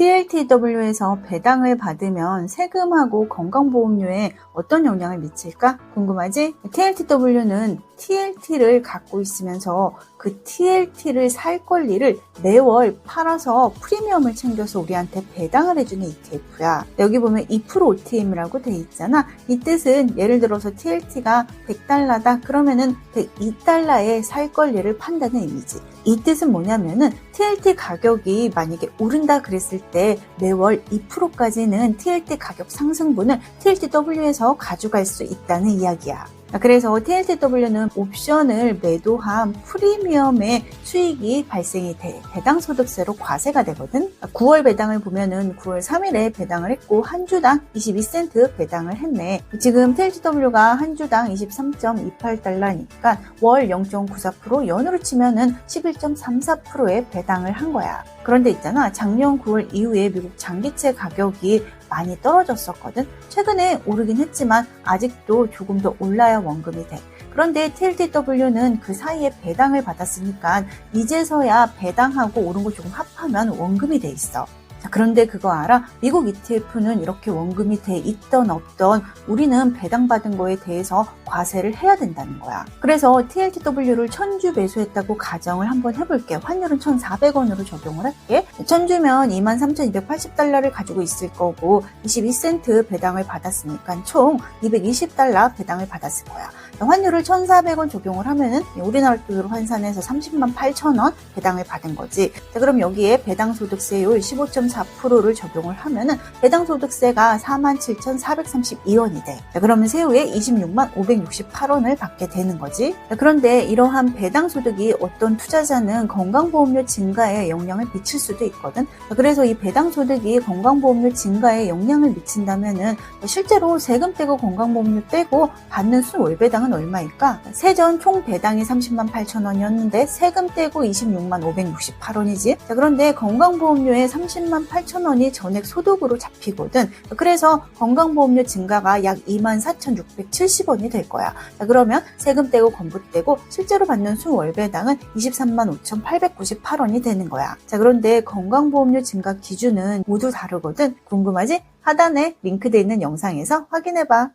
TLTW에서 배당을 받으면 세금하고 건강보험료에 어떤 영향을 미칠까 궁금하지? TLTW는 TLT를 갖고 있으면서 그 TLT를 살 권리를 매월 팔아서 프리미엄을 챙겨서 우리한테 배당을 해주는 ETF야. 여기 보면 2% OTM이라고 돼 있잖아. 이 뜻은 예를 들어서 TLT가 100달러다 그러면은 102달러에 살 권리를 판다는 의미지. 이 뜻은 뭐냐면은 TLT 가격이 만약에 오른다 그랬을 때 매월 2%까지는 TLT 가격 상승분을 TLTW에서 가져갈 수 있다는 이야기야. 그래서 TLTW는 옵션을 매도한 프리미엄의 수익이 발생이 돼 배당 소득세로 과세가 되거든. 9월 배당을 보면은 9월 3일에 배당을 했고 한 주당 22센트 배당을 했네. 지금 TLTW가 한 주당 23.28달러니까 월 0.94% 연으로 치면은 11.34%의 배당을 한 거야. 그런데 있잖아 작년 9월 이후에 미국 장기채 가격이 많이 떨어졌었거든. 최근에 오르긴 했지만 아직도 조금 더 올라야 원금이 돼. 그런데 TLTW는 그 사이에 배당을 받았으니까 이제서야 배당하고 오른 거 조금 합하면 원금이 돼 있어. 자, 그런데 그거 알아? 미국 ETF는 이렇게 원금이 돼 있던 없던 우리는 배당받은 거에 대해서 과세를 해야 된다는 거야. 그래서 TLTW를 천주 매수했다고 가정을 한번 해볼게. 환율은 1,400원으로 적용을 할게. 천주면 23,280달러를 가지고 있을 거고 22센트 배당을 받았으니까 총 220달러 배당을 받았을 거야. 환율을 1,400원 적용을 하면은 우리나라 돈으로 환산해서 30만 8천 원 배당을 받은 거지. 자, 그럼 여기에 배당 소득세율 15.4%를 적용을 하면은 배당 소득세가 47,432원이 돼. 자, 그러면 세후에 26만 568원을 받게 되는 거지. 자, 그런데 이러한 배당 소득이 어떤 투자자는 건강보험료 증가에 영향을 미칠 수도 있거든. 자, 그래서 이 배당 소득이 건강보험료 증가에 영향을 미친다면은 실제로 세금 떼고 건강보험료 떼고 받는 순월 배당은 얼마일까? 세전 총 배당이 30만 8천 원이었는데 세금 떼고 26만 568원이지. 자, 그런데 건강보험료에 30만 8천 원이 전액 소득으로 잡히거든. 그래서 건강보험료 증가가 약 2만 4,670원이 될 거야. 자, 그러면 세금 떼고 건보 떼고 실제로 받는 순월배당은 23만 5,898원이 되는 거야. 자, 그런데 건강보험료 증가 기준은 모두 다르거든. 궁금하지? 하단에 링크되어 있는 영상에서 확인해봐.